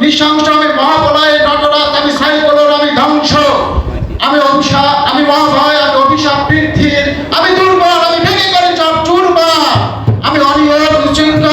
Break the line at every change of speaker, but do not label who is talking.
নৃশংস আমি মহাবলয় নটরাজ, আমি সাইকলর, আমি ধ্বংস। আমি অভিশাপ, আমি মহাভয় আমি অভিশাপ বৃদ্ধির, আমি দুর্বল, আমি ভেঙে করে চপ চুরমা আমি অনিয়ম উচ্চিন্ত